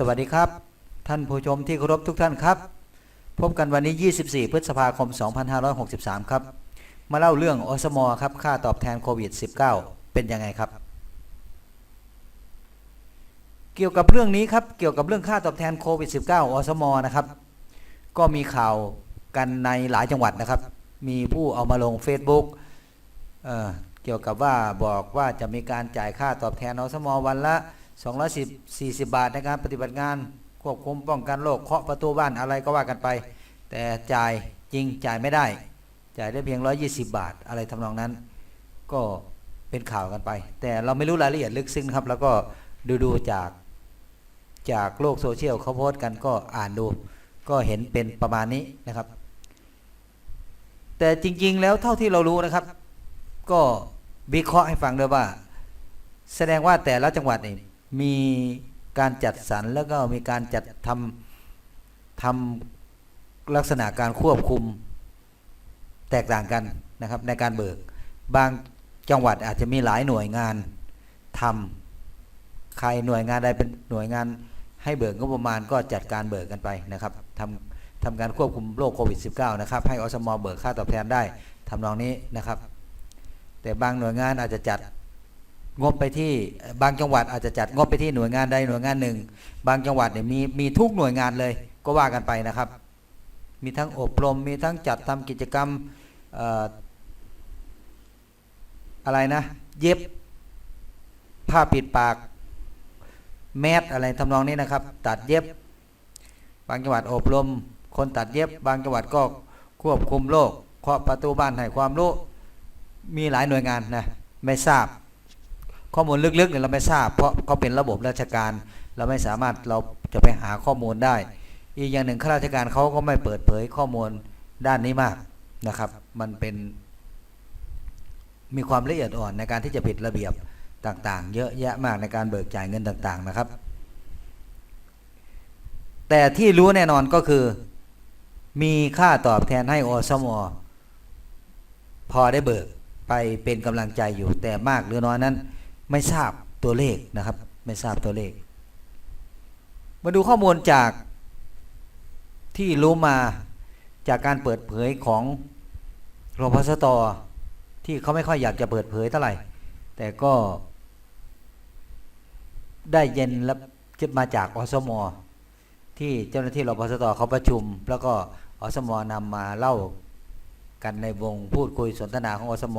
สวัสดีครับ ท่านผู้ชมที่เคารพทุกท่านครับ พบกันวันนี้ 24 พฤษภาคม 2563 ครับ มาเล่าเรื่องอสมครับ ค่าตอบแทนโควิด -19 เป็นยังไงครับ เกี่ยวกับเรื่องนี้ครับ เกี่ยวกับเรื่องค่าตอบแทนโควิด -19 อสมนะครับ ก็มีข่าวกันในหลายจังหวัดนะครับ มีผู้เอามาลง Facebook เเกี่ยวกับว่าบอกว่าจะมีการจ่ายค่าตอบแทนอสมวันละ 240 บาทในการปฏิบัติงานควบคุมป้องกันโรคเคาะประตูบ้านอะไรก็ว่ากันไป แต่จ่ายจริงจ่ายไม่ได้ จ่ายได้เพียง 120 บาทอะไรทำนองนั้น ก็เป็นข่าวกันไป แต่เราไม่รู้รายละเอียดลึกซึ้งครับ แล้วก็ดูดูจากจากโลกโซเชียลเขาโพสต์กันก็อ่านดู ก็เห็นเป็นประมาณนี้นะครับ แต่จริง ๆ แล้วเท่าที่เรารู้นะครับ ก็วิเคราะห์ให้ฟังด้วยว่า แสดงว่าแต่ละจังหวัดนี่ มีการจัดสรรแล้วก็มีการจัดทำทำลักษณะการควบคุมแตกต่างกันนะครับในการเบิก บางจังหวัดอาจจะมีหลายหน่วยงานทำใครหน่วยงานใดเป็นหน่วยงานให้เบิกงบประมาณก็จัดการเบิกกันไปนะครับทำทำการควบคุมโรคโควิด -19 นะครับ ให้อสมเบิกค่าตอบแทนได้ทำนองนี้นะครับ แต่บางหน่วยงานอาจจะจัด งบไปที่บางจังหวัดอาจจะจัดงบไปที่หน่วยงานใดหน่วยงานหนึ่ง บางจังหวัดเนี่ยมีมีทุกหน่วยงานเลยก็ว่ากันไปนะครับ มีทั้งอบรมมีทั้งจัดทำกิจกรรมอออะไรนะ เย็บผ้าปิดปาก แมสอะไรทำนองนี้นะครับ ตัดเย็บ บางจังหวัดอบรม คนตัดเย็บ บางจังหวัดก็ควบคุมโรคเคาะประตูบ้านให้ความรู้มีหลายหน่วยงานนะไม่ทราบ ข้อมูลลึกๆเนี่ยเราไม่ทราบ เพราะเขาเป็นระบบราชการเราไม่สามารถเราจะไปหาข้อมูลได้ อีกอย่างหนึ่งข้าราชการเขาก็ไม่เปิดเผยข้อมูลด้านนี้มากนะครับ มันเป็น มีความละเอียดอ่อนในการที่จะผิดระเบียบต่างๆ เยอะแยะมากในการเบิกจ่ายเงินต่างๆนะครับ แต่ที่รู้แน่นอนก็คือ มีค่าตอบแทนให้อสมพอได้เบิกไปเป็นกำลังใจอยู่แต่มากหรือน้อยนั้น ไม่ทราบตัวเลขนะครับ ไม่ทราบตัวเลข มาดูข้อมูลจากที่รู้มาจากการเปิดเผยของรพสตที่เขาไม่ค่อยอยากจะเปิดเผยเท่าไหร่ แต่ก็ได้เย็นและจะมาจากอสมที่เจ้าหน้าที่รพสตเขาประชุม แล้วก็อสมนำมาเล่ากันในวงพูดคุยสนทนาของอสม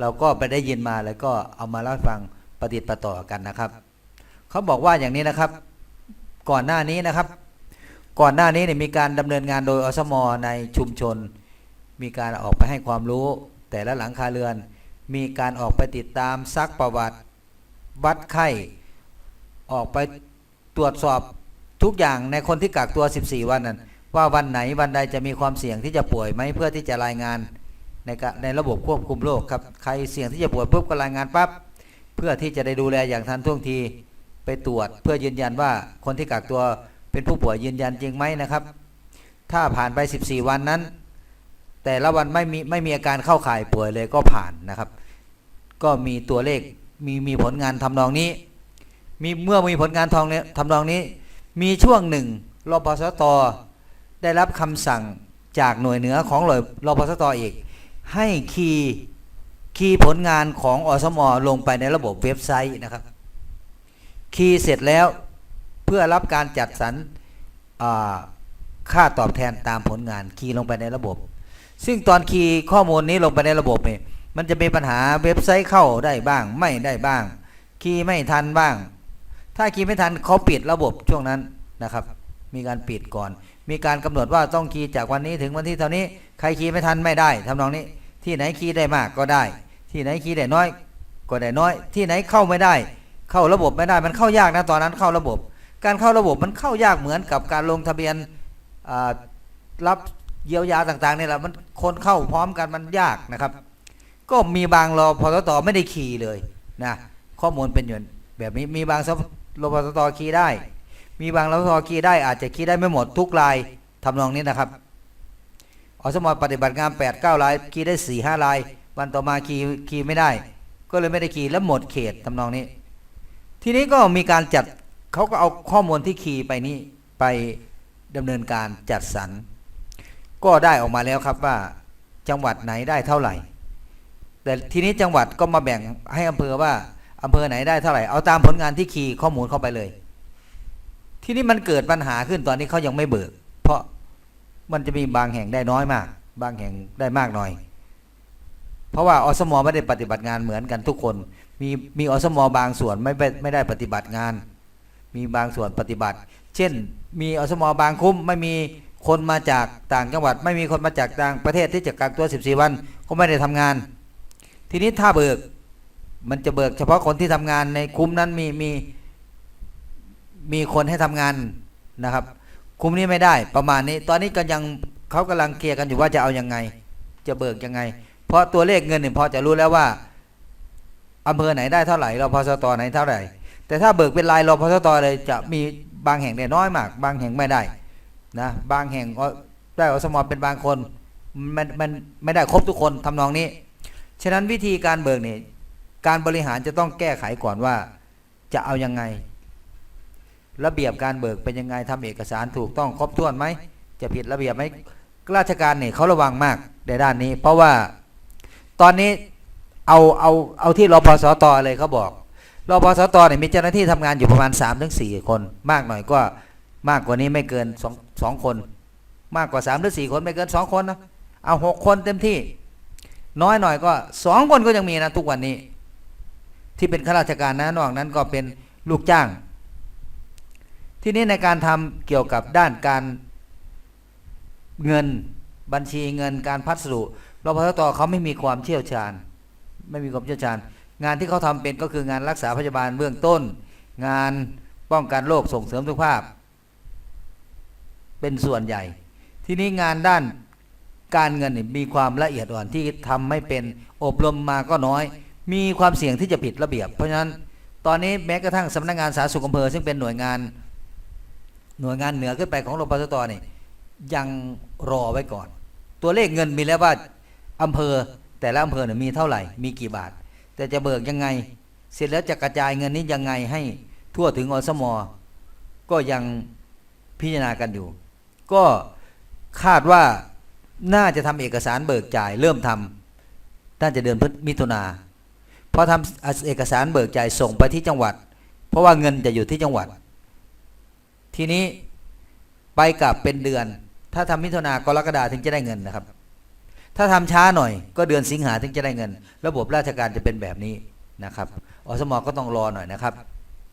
เราก็ไปได้ยินมาแล้วก็เอามาเล่าให้ฟัง ประติดประต่อกันนะครับเขาบอกว่าอย่างนี้นะครับ ก่อนหน้านี้นะครับ ก่อนหน้านี้เนี่ยมีการดำเนินงานโดยอสมในชุมชน มีการออกไปให้ความรู้ แต่ละหลังคาเรือน มีการออกไปติดตามซักประวัติวัดไข้ ออกไปตรวจสอบทุกอย่างในคนที่กักตัว 14 วันนั้นว่าวันไหนวันใดจะมีความเสี่ยงที่จะป่วยไหมเพื่อที่จะรายงานในในระบบควบคุมโรคครับใครเสี่ยงที่จะป่วยปุ๊บก็รายงานปั๊บ เพื่อที่จะได้ดูแลอย่างทันท่วงทีไปตรวจ เพื่อยืนยันว่าคนที่กักตัวเป็นผู้ป่วยยืนยันจริงไหมนะครับ ถ้าผ่านไป 14 วันนั้น แต่ละวันไม่มีไม่มีอาการเข้าข่ายป่วยเลยก็ผ่านนะครับ ก็มีตัวเลขมีมีผลงานทำนองนี้ มีเมื่อมีผลงานทองเนี้ยทำนองนี้ มีช่วงหนึ่งรปสตได้รับคำสั่งจากหน่วยเหนือของหน่วยรปสตอีก ให้คีย์ คีย์ผลงานของอสมอลงไปในระบบเว็บไซต์นะครับ คีย์เสร็จแล้วเพื่อรับการจัดสรรค่าตอบแทนตามผลงานคีย์ลงไปในระบบ ซึ่งตอนคีย์ข้อมูลนี้ลงไปในระบบเนี่ยมันจะมีปัญหาเว็บไซต์เข้าได้บ้าง ไม่ได้บ้าง คีย์ไม่ทันบ้าง ถ้าคีย์ไม่ทันเขาปิดระบบช่วงนั้นนะครับ มีการปิดก่อน มีการกำหนดว่าต้องคีย์จากวันนี้ถึงวันที่เท่านี้ ใครคีย์ไม่ทันไม่ได้ทำนองนี้ที่ไหนคีย์ได้มากก็ได้ ที่ไหนคีย์ได้น้อยก็ได้น้อย ที่ไหนเข้าไม่ได้ เข้าระบบไม่ได้มันเข้ายากนะตอนนั้นเข้าระบบ การเข้าระบบมันเข้ายากเหมือนกับการลงทะเบียนรับเยียวยาต่างๆนี่แหละมันคนเข้าพร้อมกันมันยากนะครับ ก็มีบางรอพอตไม่ได้คีย์เลยนะข้อมูลเป็นอย่างแบบนี้มีบางรพสตคีย์ได้ มีบางรพสตคีย์ได้อาจจะคีย์ได้ไม่หมดทุกรายทำนองนี้นะครับอสมปฏิบัติงาน8ปดเก้ารายคีย์ได้4ี่ห้าราย วันต่อมาคีย์คีย์ไม่ได้ ก็เลยไม่ได้คีย์แล้วหมดเขตทำนองนี้ ทีนี้ก็มีการจัดเขาก็เอาข้อมูลที่คีย์ไปนี้ไปดำเนินการจัดสรร ก็ได้ออกมาแล้วครับว่าจังหวัดไหนได้เท่าไหร่ แต่ทีนี้จังหวัดก็มาแบ่งให้อำเภอว่าอำเภอไหนได้เท่าไหร่เอาตามผลงานที่คีย์ข้อมูลเข้าไปเลย ทีนี้มันเกิดปัญหาขึ้นตอนนี้เขายังไม่เบิก เพราะมันจะมีบางแห่งได้น้อยมาก บางแห่งได้มากหน่อย ราะว่าอสมไม่ได้ปฏิบัติงานเหมือนกันทุกคน มีมีอสมบางส่วนไม่ไม่ไม่ได้ปฏิบัติงาน มีบางส่วนปฏิบัติ เช่น มีอสมบางคุ้มไม่มีคนมาจากต่างจังหวัด ไม่มีคนมาจากต่างประเทศที่จะกักตัว 14 วันก็ไม่ได้ทำงาน ทีนี้ถ้าเบิกมันจะเบิกเฉพาะคนที่ทำงานในคุ้มนั้นมีมีมีคนให้ทำงานนะครับ คุ้มนี้ไม่ได้ประมาณนี้ ตอนนี้ก็ยังเขากำลังเคลียร์กันอยู่ว่าจะเอายังไง จะเบิกยังไง เพราะตัวเลขเงินเนี่ยพอจะรู้แล้วว่าอำเภอไหนได้เท่าไหร่รพสตไหนเท่าไหร่ แต่ถ้าเบิกเป็นรายรพสตเลยจะมีบางแห่งได้น้อยมาก บางแห่งไม่ได้นะบางแห่งได้อสมอเป็นบางคนมันมันไม่ได้ครบทุกคนทำนองนี้ ฉะนั้นวิธีการเบิกเนี่ยการบริหารจะต้องแก้ไขก่อนว่าจะเอายังไง ระเบียบการเบิกเป็นยังไงทำเอกสารถูกต้องครบถ้วนไหมจะผิดระเบียบไหมราชการเนี่ยเขาระวังมากในด้านนี้ เพราะว่า ตอนนี้เอาเอาเอาที่รพสตเลยเขาบอกรพสตเนี่ยมีเจ้าหน้าที่ทำงานอยู่ประมาณ3าถึงสคน มากหน่อยก็มากกว่านี้ไม่เกินสองสองคน มากกว่า3ามหรือสคนไม่เกินสองคนนะเอาหกคนเต็มที่ น้อยหน่อยก็สองคนก็ยังมีนะทุกวันนี้ ที่เป็นข้าราชการนะนอกนั้นก็เป็นลูกจ้าง ที่นี้ในการทำเกี่ยวกับด้านการเงินบัญชีเงินการพัสดุ รพสตเขาไม่มีความเชี่ยวชาญ ไม่มีความเชี่ยวชาญ งานที่เขาทำเป็นก็คืองานรักษาพยาบาลเบื้องต้น งานป้องกันโรคส่งเสริมสุขภาพ เป็นส่วนใหญ่ ที่นี้งานด้านการเงินมีความละเอียดอ่อนที่ทำไม่เป็นอบรมมาก็น้อย มีความเสี่ยงที่จะผิดระเบียบ เพราะฉะนั้นตอนนี้แม้กระทั่งสำนักงานสาธารณสุขอำเภอซึ่งเป็นหน่วยงาน หน่วยงานเหนือขึ้นไปของรพสตนี่ยังรอไว้ก่อน ตัวเลขเงินมีแล้วว่า อำเภอแต่ละอำเภอเนี่ยมีเท่าไหร่ มีกี่บาท แต่จะเบิกยังไง เสร็จแล้วจะกระจายเงินนี้ยังไงให้ทั่วถึงอสมก็ยังพิจารณากันอยู่ ก็คาดว่าน่าจะทำเอกสารเบิกจ่าย เริ่มทำน่าจะเดือนพฤศมิถุนาพอทำเอกสารเบิกจ่ายส่งไปที่จังหวัด เพราะว่าเงินจะอยู่ที่จังหวัด ทีนี้ไปกลับเป็นเดือน ถ้าทำมิถุนากรกฎาถึงจะได้เงินนะครับ ถ้าทำช้าหน่อย ก็เดือนสิงหาถึงจะได้เงิน ระบบราชการจะเป็นแบบนี้นะครับอสมก็ต้องรอหน่อยนะครับ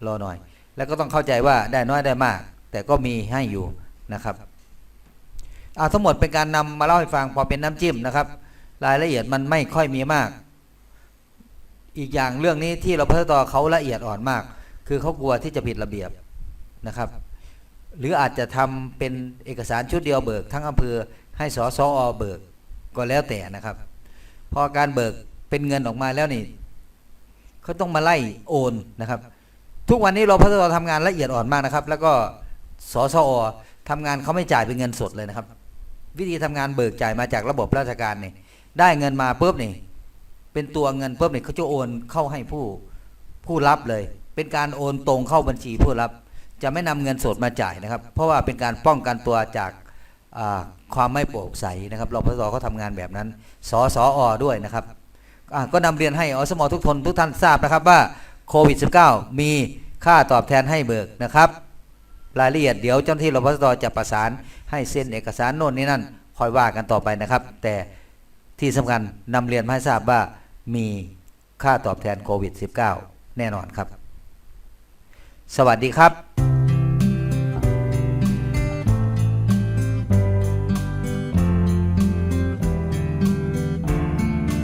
รอหน่อย แล้วก็ต้องเข้าใจว่าได้น้อยได้มาก แต่ก็มีให้อยู่นะครับเอาทั้งหมดเป็นการนำมาเล่าให้ฟังพอเป็นน้ำจิ้มนะครับ รายละเอียดมันไม่ค่อยมีมาก อีกอย่างเรื่องนี้ที่เราพัฒนาเขาละเอียดอ่อนมาก คือเขากลัวที่จะผิดระเบียบนะครับ หรืออาจจะทำเป็นเอกสารชุดเดียวเบิก ทั้งอำเภอให้สอสออเบิก ก็แล้วแต่นะครับ พอการเบิกเป็นเงินออกมาแล้วนี่เขาต้องมาไล่โอนนะครับ ทุกวันนี้เราพัฒนาทำงานละเอียดอ่อนมากนะครับ แล้วก็สสอทำงานเขาไม่จ่ายเป็นเงินสดเลยนะครับ วิธีทำงานเบิกจ่ายมาจากระบบราชการนี่ได้เงินมาปุ๊บนี่ เป็นตัวเงินปุ๊บนี่เขาจะโอนเข้าให้ผู้ผู้รับเลย เป็นการโอนตรงเข้าบัญชีผู้รับ จะไม่นำเงินสดมาจ่ายนะครับ เพราะว่าเป็นการป้องกันตัวจาก ความไม่โปร่งใสนะครับรพสเขาทำงานแบบนั้น สสอด้วยนะครับก็นำเรียนให้อสมทุกทนทุกท่านทราบนะครับว่าโควิด -19 มีค่าตอบแทนให้เบิกนะครับ รายละเอียดเดี๋ยวเจ้าหน้าที่รพสจะประสานให้เซ็นเอกสารโน่นนี่นั่นคอยว่ากันต่อไปนะครับ แต่ที่สำคัญนำเรียนให้ทราบว่ามีค่าตอบแทนโควิด -19 แน่นอนครับ สวัสดีครับ